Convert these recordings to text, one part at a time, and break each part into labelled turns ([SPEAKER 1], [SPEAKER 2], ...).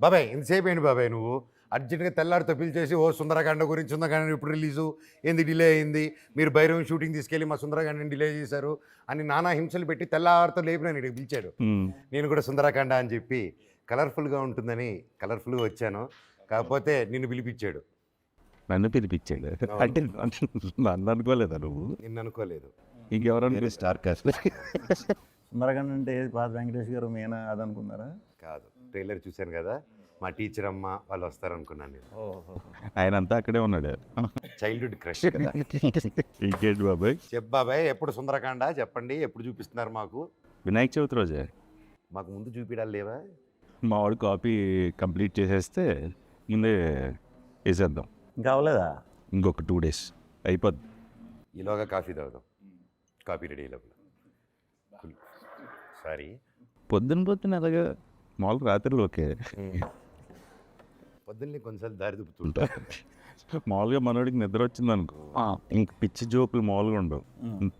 [SPEAKER 1] బాబాయ్ ఇంతసేపు ఏంటి బాబాయ్ నువ్వు? అర్జెంట్గా తెల్లారితో పిలిచేసి ఓ సుందరకాండ గురించి సుందరకాండ ఇప్పుడు రిలీజు? ఏంది డిలే అయింది? మీరు భైరవం షూటింగ్ తీసుకెళ్ళి మా సుందరకాండని డిలే చేశారు అని నానా హింసలు పెట్టి తెల్లారితో లేపిన నేను పిలిచాడు. నేను కూడా సుందరకాండ అని చెప్పి కలర్ఫుల్గా ఉంటుందని కలర్ఫుల్గా వచ్చాను. కాకపోతే నిన్ను పిలిపించాడు.
[SPEAKER 2] నన్ను పిలిపించాడు. అంటే నన్ను అనుకోలేదా నువ్వు?
[SPEAKER 1] నిన్ను అనుకోలేదు.
[SPEAKER 2] ఇంకెవరన్నా స్టార్ కాస్ట్
[SPEAKER 3] సుందరకాండ అంటే పాత వెంకటేష్ గారు మీనా అది అనుకున్నారా?
[SPEAKER 1] కాదు. ట్రైలర్ చూశాను కదా మా టీచర్ అమ్మ వాళ్ళు వస్తారనుకున్నాను నేను.
[SPEAKER 2] ఆయన అంతా అక్కడే ఉన్నాడు.
[SPEAKER 1] చైల్డ్హుడ్ క్రష్ కదా.
[SPEAKER 2] ఇంకేంటి బాబాయ్?
[SPEAKER 1] చెప్ బాబాయ్ ఎప్పుడు సుందరకాండ చెప్పండి ఎప్పుడు చూపిస్తున్నారు మాకు?
[SPEAKER 2] వినాయక చవితి రోజే?
[SPEAKER 1] మాకు ముందు చూపించాలి లేవా?
[SPEAKER 2] మా వాడు కాపీ కంప్లీట్ చేసేస్తే ముందే వేసేద్దాం.
[SPEAKER 3] ఇంకా అవ్వలేదా?
[SPEAKER 2] ఇంకొక టూ డేస్. అయిపోద్ది.
[SPEAKER 1] ఈలోగా కాఫీ తాగుదాం. కాఫీ రెడీ లోపల సారీ
[SPEAKER 2] పొద్దున పొద్దున అలాగా మామూలుగా రాత్రిలో ఓకే
[SPEAKER 1] పొద్దున్నే కొన్నిసార్లు దారి దుప్పుతుంటా.
[SPEAKER 2] మామూలుగా మనోడికి నిద్ర వచ్చింది అనుకో ఇంక పిచ్చి జోకులు మామూలుగా ఉండవు.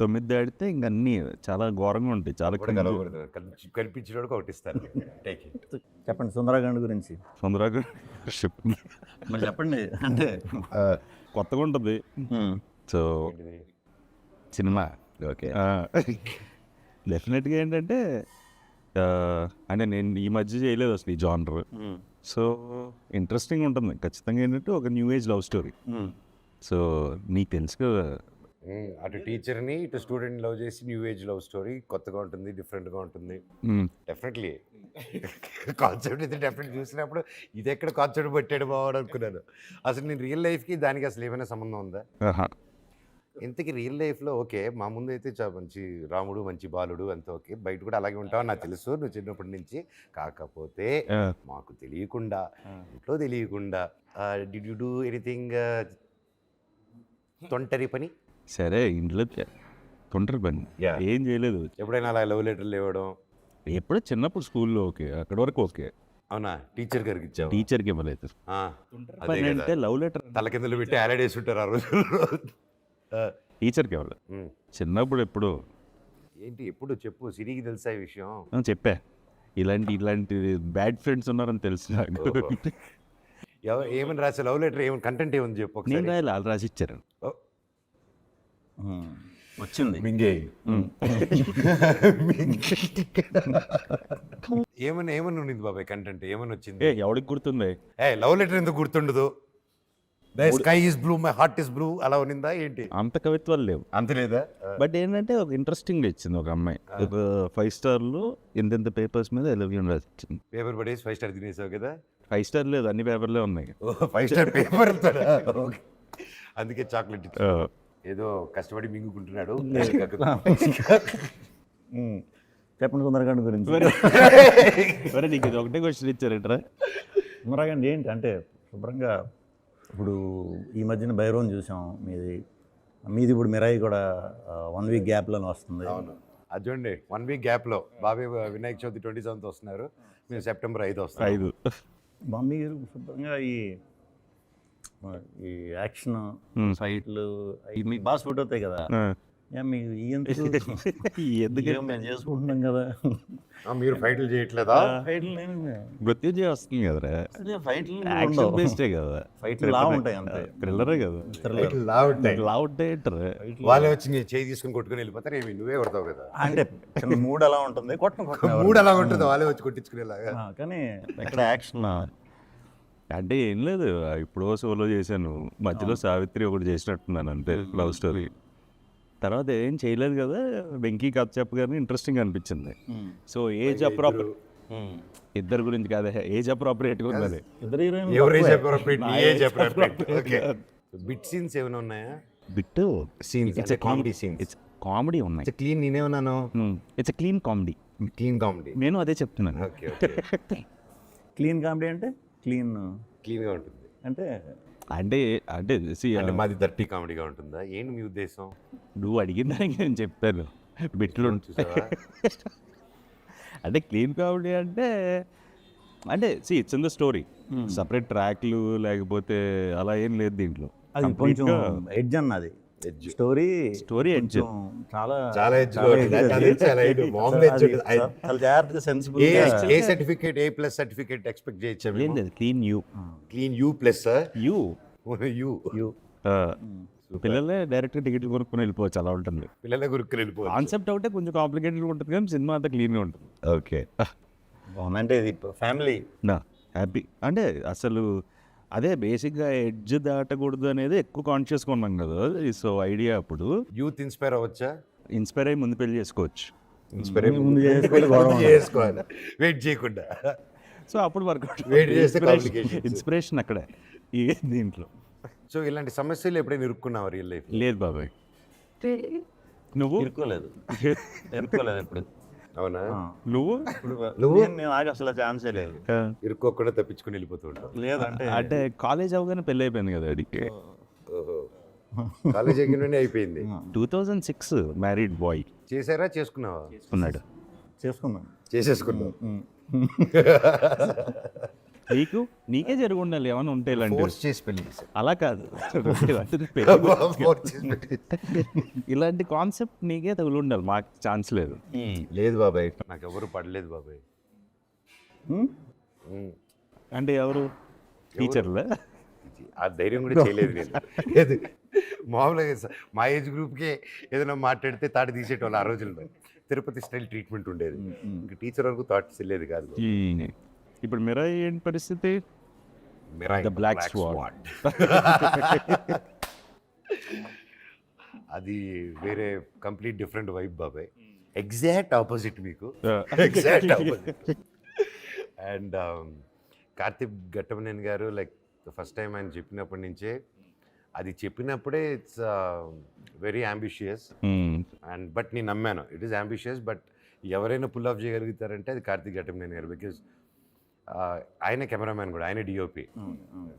[SPEAKER 2] తొమ్మిది దాడితే ఇంక అన్నీ చాలా ఘోరంగా ఉంటాయి చాలా
[SPEAKER 1] కల్పించేవాడికి ఒకటి ఇట్
[SPEAKER 3] చెప్పండి సుందరకాండ గురించి. మరి చెప్పండి. అంటే
[SPEAKER 2] కొత్తగా ఉంటుంది. So cinema.
[SPEAKER 1] ఓకే.
[SPEAKER 2] డెఫినెట్గా ఏంటంటే అంటే నేను ఈ మధ్య చేయలేదు అసలు ఈ జానర్. సో ఇంట్రెస్టింగ్ ఉంటుంది. ఖచ్చితంగా ఏంటంటే ఒక new age love story so నీకు తెలుసు కదా.
[SPEAKER 1] అటు టీచర్ని ఇటు స్టూడెంట్ లవ్ చేసి న్యూ ఏజ్ లవ్ స్టోరీ కొత్తగా ఉంటుంది డిఫరెంట్గా ఉంటుంది. డెఫినెట్లీ కాన్సెప్ట్ అయితే డెఫినెట్ చూసినప్పుడు ఇది ఎక్కడ కాన్సెప్ట్ పెట్టాడు బావాడు అనుకున్నాను. అసలు నేను రియల్ లైఫ్కి దానికి అసలు ఏమైనా సంబంధం ఉందా?
[SPEAKER 2] ఆహా.
[SPEAKER 1] ఇంతకీ రియల్ లైఫ్లో ఓకే మా ముందు అయితే చా మంచి రాముడు మంచి బాలుడు అంత ఓకే. బయట కూడా అలాగే ఉంటావు నాకు తెలుసు. నువ్వు చిన్నప్పటి నుంచి. కాకపోతే మాకు తెలియకుండా ఇంట్లో తెలియకుండా డి యూ డూ ఎనీథింగ్ తొంటరి పని?
[SPEAKER 2] సరే ఇంట్లో తొంటరి పని. ఏం చేయలేదు.
[SPEAKER 1] ఎప్పుడైనా అలా లవ్ లెటర్లు ఇవ్వడం?
[SPEAKER 2] ఎప్పుడో చిన్నప్పుడు స్కూల్లో ఓకే అక్కడ వరకు ఓకే.
[SPEAKER 1] అవునా? టీచర్ గారికి ఇచ్చావు?
[SPEAKER 2] టీచర్కి ఇవ్వలేదు. అంటే లవ్ లెటర్
[SPEAKER 1] తల కిందలు పెట్టి ఆలాడేసి ఉంటారు ఆ ఆ,
[SPEAKER 2] టీచర్కి
[SPEAKER 1] ఉమ్.
[SPEAKER 2] చిన్నప్పుడు ఎప్పుడు.
[SPEAKER 1] ఏంటి ఎప్పుడు చెప్పు సిరికి తెలుసా ఈ విషయం?
[SPEAKER 2] చెప్పా. ఇలాంటి ఇలాంటి బ్యాడ్ ఫ్రెండ్స్ ఉన్నారని తెలుసు
[SPEAKER 1] ఏమని రాసే లవ్ లెటర్ ఏమని కంటెంట్ ఏముంది చెప్పు
[SPEAKER 2] నేను రాయాలి వాళ్ళు రాసి ఇచ్చారు
[SPEAKER 1] ఓ,
[SPEAKER 3] వచ్చింది.
[SPEAKER 1] మింగే. ఏమని ఏమని ఉండింది బాబాయ్ కంటెంట్ ఏమని
[SPEAKER 2] ఏ
[SPEAKER 1] వచ్చింది
[SPEAKER 2] ఎవడికి గుర్తుంది?
[SPEAKER 1] ఏ లవ్ లెటర్ ఎందుకు గుర్తుండదు? Sky is blue my heart is blue అలా ఉన్నిందా ఏంటి?
[SPEAKER 2] అంత కవిత్వాలు లేవు.
[SPEAKER 1] అంత లేదా?
[SPEAKER 2] బట్ ఏంటంటే ఒక ఇంట్రెస్టింగ్ ఇచ్చింది ఒక అమ్మాయి. ఒక ఫైవ్ స్టార్లో ఇంతెంత పేపర్స్ మీద ఐ లవ్ యూ రాసి ఇచ్చింది.
[SPEAKER 1] పేపర్ పడేసి ఫైవ్ స్టార్ తినేసావు కదా?
[SPEAKER 2] ఫైవ్ స్టార్ లేదు అన్ని పేపర్లే ఉన్నాయి.
[SPEAKER 1] ఓ ఫైవ్ స్టార్ పేపర్ అందుకే చాక్లెట్ ఏదో కష్టపడి మింగుకుంటున్నాడు.
[SPEAKER 3] చెప్పండి సుందరకాండ గురించి.
[SPEAKER 2] మరి నీకు ఇది ఒకటే క్వశ్చన్ ఇచ్చారంటరా?
[SPEAKER 3] సుందరకాండ ఏంటి? అంటే శుభ్రంగా ఇప్పుడు ఈ మధ్యన భైరవం చూసాం. మీది మీది ఇప్పుడు మిరాయి కూడా వన్ వీక్ గ్యాప్లోనే వస్తుంది.
[SPEAKER 1] అవును. అది చూడండి వన్ వీక్ గ్యాప్లో బాబాయ్ వినాయక చవితి ట్వంటీ సెవెంత్ వస్తున్నారు. మేము సెప్టెంబర్ ఐదు వస్తాం
[SPEAKER 2] ఐదు.
[SPEAKER 3] మమ్మీ గారు శుభ్రంగా ఈ ఈ యాక్షన్ అవి మీకు బాగా సూట్ అవుతాయి కదా? మీకు మేము చేసుకుంటున్నాం కదా?
[SPEAKER 1] మీరు ఫైట్లు చేయట్లేదా?
[SPEAKER 3] ఫైట్లు నేను
[SPEAKER 2] మృత్యుంజయ వస్తుంది కదరా.
[SPEAKER 3] ఫైట్లు
[SPEAKER 2] యాక్షన్ బేస్డే కదా.
[SPEAKER 3] ఫైట్లు లా ఉంటాయి అంతే.
[SPEAKER 2] థ్రిల్లరే కదా.
[SPEAKER 1] ఫైట్లు లా ఉంటాయి.
[SPEAKER 2] లా ఉంటాయి అంటారా
[SPEAKER 1] వాళ్ళే వచ్చి నీ చేయి తీసుకుని కొట్టుకుని వెళ్ళిపోతారు ఏమి? నువ్వే కొడతావు కదా.
[SPEAKER 3] అంటే చిన్న మూడ్ అలా ఉంటుంది కొట్టను
[SPEAKER 1] మూడు అలా ఉంటుంది వాళ్ళే వచ్చి కొట్టించుకునేలాగా.
[SPEAKER 3] కానీ ఎక్కడ యాక్షన్
[SPEAKER 2] అంటే ఏం లేదు ఇప్పుడు సోలో చేశాను. మధ్యలో సావిత్రి ఒకటి చేసినట్టున్నాను అంతే లవ్ స్టోరీ తర్వాత ఏం చేయలేదు కదా వెంకీ కథ చెప్పగానే ఇంట్రెస్టింగ్ అనిపించింది. సో ఏజ్ అప్రాపర్ ఇద్దరు గురించి కాదు ఏజ్ ఉన్నది
[SPEAKER 1] ఏ చెప్పారు ఓకే. బిట్ సీన్స్ ఏమైనా ఉన్నాయా?
[SPEAKER 2] Bit
[SPEAKER 1] scenes
[SPEAKER 2] it's
[SPEAKER 1] comedy scenes
[SPEAKER 2] it's comedy ఉన్నాయి.
[SPEAKER 1] క్లీన్ నేనే ఉన్నాను
[SPEAKER 2] it's clean comedy
[SPEAKER 1] clean comedy
[SPEAKER 2] నేను అదే చెప్తున్నాను.
[SPEAKER 3] క్లీన్ కామెడీ అంటే క్లీన్
[SPEAKER 1] క్లీన్గా ఉంటుంది.
[SPEAKER 3] అంటే
[SPEAKER 2] అంటే అంటే
[SPEAKER 1] మాది దర్టీ కామెడీగా ఉంటుందా? ఏంటి మీ ఉద్దేశం?
[SPEAKER 2] నువ్వు అడిగిన దానికి నేను చెప్తాను బిట్లు అంటే క్లీన్ కామెడీ అంటే అంటే see it's in the story separate ట్రాక్లు లేకపోతే అలా ఏం లేదు దీంట్లో.
[SPEAKER 3] అది కొంచెం ఎడ్జ్ అన్నది. Story
[SPEAKER 2] story edge.
[SPEAKER 3] చాలా
[SPEAKER 1] చాలా అది చాలా
[SPEAKER 3] జాగ్రత్తగా sensible
[SPEAKER 1] A A certificate A plus certificate expect చేయొచ్చా
[SPEAKER 2] ఏం లేదు clean U
[SPEAKER 1] clean U plus
[SPEAKER 2] U
[SPEAKER 1] U
[SPEAKER 2] పిల్లలే డైరెక్ట్గా టికెట్లు కొనుక్కొని వెళ్ళిపోవచ్చు అలా ఉంటుంది.
[SPEAKER 1] పిల్లల గురుకులు వెళ్ళిపోవచ్చు.
[SPEAKER 2] కాన్సెప్ట్ ఒకటే కొంచెం కాంప్లికేటెడ్ ఉంటుంది కానీ సినిమా అంతా క్లీన్గా ఉంటుంది.
[SPEAKER 1] ఓకే.
[SPEAKER 3] అంటే ఇది ఫ్యామిలీ.
[SPEAKER 2] నా హ్యాపీ. అంటే అసలు అదే బేసిక్గా ఎడ్జ్ దాటకూడదు అనేది ఎక్కువ కాన్షియస్గా ఉన్నాం కదా. సో ఐడియా అప్పుడు.
[SPEAKER 1] యూత్ ఇన్స్పైర్ అవ్వచ్చా?
[SPEAKER 2] ఇన్స్పైర్ అయ్యి ముందు పెళ్ళి చేసుకోవచ్చు.
[SPEAKER 1] ఇన్స్పైర్
[SPEAKER 3] ముందు చేసుకోవాలి,
[SPEAKER 1] వెయిట్ చేయకుండా.
[SPEAKER 2] సో అప్పుడు వర్కౌట్
[SPEAKER 1] Wait చేస్తే.
[SPEAKER 2] ఇన్స్పిరేషన్ అక్కడే. ఈ దీంట్లో.
[SPEAKER 1] సో ఇలాంటి సమస్యలు ఎప్పుడైనా ఇరుక్కున్నావు రియల్ లైఫ్
[SPEAKER 2] లేదు బాబాయ్. నువ్వు?
[SPEAKER 3] ఇరుక్కోలేదు. ఇరుక్కోలేదు ఇప్పుడు
[SPEAKER 1] అవునా?
[SPEAKER 2] నువ్వు?
[SPEAKER 3] నువ్వు? నేను నాకు అసలు ఛాన్సే లేదు.
[SPEAKER 1] ఇరుక్కోకుండా తప్పించుకుని వెళ్ళిపోతూ ఉంటావు.
[SPEAKER 3] లేదంటే
[SPEAKER 2] అంటే కాలేజ్ అవగానే పెళ్ళి అయిపోయింది కదా అడిగి
[SPEAKER 1] ఓహో. కాలేజ్ ఎగ్గిన అయిపోయింది.
[SPEAKER 2] Two thousand six married boy
[SPEAKER 1] చేశారా? చేసుకున్నావా?
[SPEAKER 2] ఉన్నాడు
[SPEAKER 3] చేసుకున్నాను.
[SPEAKER 1] చేసేసుకున్నావు.
[SPEAKER 2] నీకు నీకే జరిగి ఉండాలి ఏమైనా ఉంటే
[SPEAKER 1] చేసి పెళ్ళి చేశారు
[SPEAKER 2] అలా కాదు. ఇలాంటి కాన్సెప్ట్ నీకే తగులు ఉండాలి మాకు ఛాన్స్ లేదు.
[SPEAKER 1] లేదు బాబాయ్ నాకు ఎవరు పడలేదు బాబాయ్.
[SPEAKER 2] అంటే ఎవరు? టీచర్లే
[SPEAKER 1] ఆ ధైర్యం కూడా చేయలేదు నేను మామూలుగా మా ఏజ్ గ్రూప్కే ఏదైనా మాట్లాడితే తాటి తీసేటోళ్ళు ఆ రోజుల్లో. తిరుపతి స్టైల్ ట్రీట్మెంట్ ఉండేది. ఇంక టీచర్ వరకు థాట్స్ వెళ్ళేది కాదు
[SPEAKER 2] ఇప్పుడు మిరా ఏంటి పరిస్థితి?
[SPEAKER 1] మిరాయి.
[SPEAKER 2] Swan.
[SPEAKER 1] అది వేరే కంప్లీట్ డిఫరెంట్ వైబ్ బాబాయ్. ఎగ్జాక్ట్ ఆపోజిట్ మీకు. Exact opposite and Karthik Ghattamaneni గారు లైక్ ఫస్ట్ టైం ఆయన చెప్పినప్పటి నుంచే అది చెప్పినప్పుడే it's very ambitious and but నేను నమ్మాను. ఇట్ ఈస్ అంబిషియస్ బట్ ఎవరైనా పుల్ ఆఫ్ చేయగలుగుతారంటే అది కార్తిక్ ఘట్టమనేని గారు బికాజ్ ఆయన కెమెరామ్యాన్ కూడా ఆయన DOP.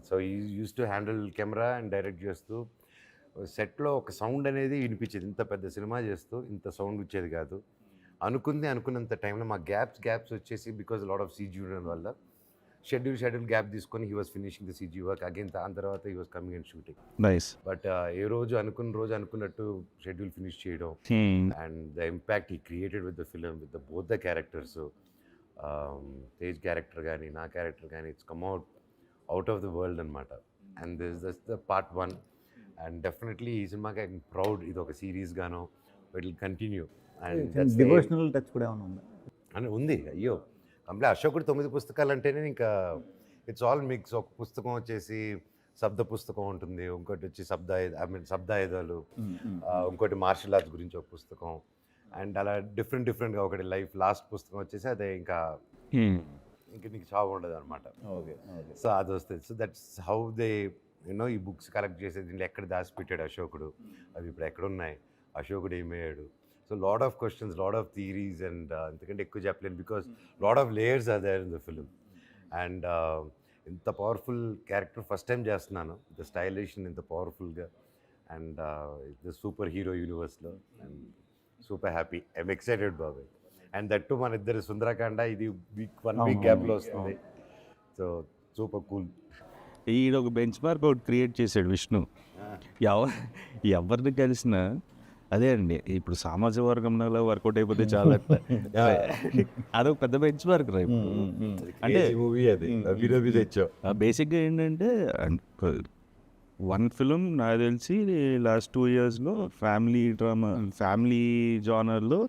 [SPEAKER 1] So he used to handle camera and direct చేస్తూ సెట్లో ఒక సౌండ్ అనేది వినిపించేది. ఇంత పెద్ద సినిమా చేస్తూ ఇంత సౌండ్ వచ్చేది కాదు. అనుకుంది అనుకున్నంత టైంలో మా గ్యాప్స్ గ్యాప్స్ వచ్చేసి బికాజ్ లాట్ ఆఫ్ సీజీ ఉండడం వల్ల షెడ్యూల్ షెడ్యూల్ గ్యాప్ తీసుకొని he was finishing the CG work again దాని తర్వాత he was coming and shooting.
[SPEAKER 2] Nice.
[SPEAKER 1] But ఏ రోజు అనుకున్న రోజు అనుకున్నట్టు షెడ్యూల్ ఫినిష్ చేయడం and the impact he created with the film with the both the characters. Tej character కానీ నా character కానీ it's come out out of the world అనమాట and this thus the part one and definitely ఈ సినిమాకి I proud ఇది ఒక series గాను it will continue and
[SPEAKER 3] devotional touch కూడా ఏమైనా ఉందా?
[SPEAKER 1] అని ఉంది. అయ్యో! కంప్లీట్ అశోకుడు తొమ్మిది పుస్తకాలు అంటేనే ఇంకా ఇట్స్ ఆల్ మిక్స్ ఒక పుస్తకం వచ్చేసి శబ్ద పుస్తకం ఉంటుంది. ఇంకోటి వచ్చి శబ్ద ఐ మీన్ శబ్దాయుధాలు. ఆ, ఇంకోటి మార్షల్ ఆర్ట్స్ గురించి ఒక పుస్తకం. అండ్ అలా డిఫరెంట్ డిఫరెంట్గా ఒకటి లైఫ్ లాస్ట్ పుస్తకం వచ్చేసి అదే ఇంకా ఇంక నీకు చావు ఉండదు అనమాట
[SPEAKER 3] ఓకే.
[SPEAKER 1] సో అది వస్తుంది. So that's how they you know ఈ బుక్స్ కలెక్ట్ చేసేది దీంట్లో ఎక్కడ దాచిపెట్టాడు అశోకుడు? అవి ఇప్పుడు ఎక్కడ ఉన్నాయి అశోకుడు ఏమయ్యాడు so lot of questions lot of theories and ఎందుకంటే ఎక్కువ చెప్పలేను because lot of layers are there in the film. And ఇంత పవర్ఫుల్ క్యారెక్టర్ ఫస్ట్ టైం చేస్తున్నాను. ఇంత స్టైలిష్ ఇంత పవర్ఫుల్గా. And the super hero యూనివర్స్లో. And super happy. I'm excited బాబాయ్ and that మన ఇద్దరు సుందరకాండ ఇది వీక్ వన్ వీక్ గ్యాప్లో వస్తుంది. సో సూపర్ కూల్
[SPEAKER 2] ఈడ ఒక బెంచ్ మార్క్ ఒకటి క్రియేట్ చేశాడు విష్ణు. ఎవ ఎవరిని కలిసినా అదే అండి ఇప్పుడు సామాజిక వర్గంలో వర్కౌట్ అయిపోతే చాలా అదొక పెద్ద బెంచ్ మార్క్ రా అంటే
[SPEAKER 1] మూవీ అది. తెచ్చావు.
[SPEAKER 2] బేసిక్గా ఏంటంటే వన్ ఫిలిం నాకు తెలిసి లాస్ట్ టూ ఇయర్స్లో ఫ్యామిలీ డ్రామా ఫ్యామిలీ జానర్లో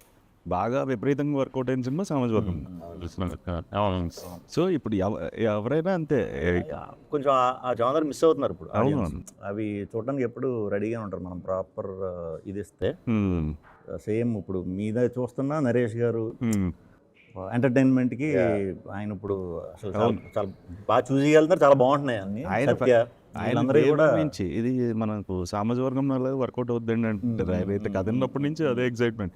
[SPEAKER 2] బాగా విపరీతంగా వర్కౌట్ అయిన సినిమా సమాజ వర్గం సో ఇప్పుడు ఎవ- ఎవరైనా అంతే
[SPEAKER 3] కొంచెం ఆ- జానర్ మిస్ అవుతున్నారు ఇప్పుడు
[SPEAKER 2] అవును.
[SPEAKER 3] అవి చూడడానికి ఎప్పుడు రెడీగా ఉంటారు మనం ప్రాపర్ ఇది ఇస్తే. సేమ్ ఇప్పుడు మీద చూస్తున్నా నరేష్ గారు. ఎంటర్టైన్మెంట్కి ఆయన ఇప్పుడు అసలు చాలా- బాగా చూసి వెళ్తున్నారు చాలా బాగుంటున్నాయి అన్ని.
[SPEAKER 2] ఆయన నుంచి ఇది మనకు సామాజిక వర్గం వర్కౌట్ అంటారు ఆయన అయితే కథ ఉన్నప్పటి నుంచి అదే ఎగ్జైట్మెంట్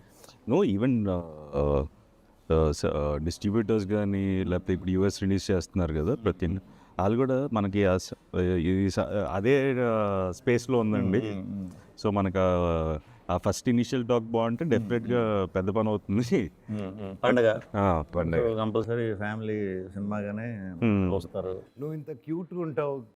[SPEAKER 2] నో ఈవెన్ డిస్ట్రిబ్యూటర్స్ కానీ లేకపోతే ఇప్పుడు యూఎస్ రిలీజ్ చేస్తున్నారు కదా ప్రతి వాళ్ళు కూడా మనకి ఇది అదే స్పేస్లో ఉందండి. సో మనకు ఆ- ఫస్ట్ ఇనిషియల్ టాక్ బాగుంటే డెఫినెట్గా పెద్ద పని అవుతుంది.
[SPEAKER 3] పండగ.
[SPEAKER 2] ఆ, పండగ.
[SPEAKER 3] కంపల్సరీ ఫ్యామిలీ సినిమాగానే. వస్తారు.
[SPEAKER 1] నువ్వు ఇంత క్యూట్గా ఉంటావు.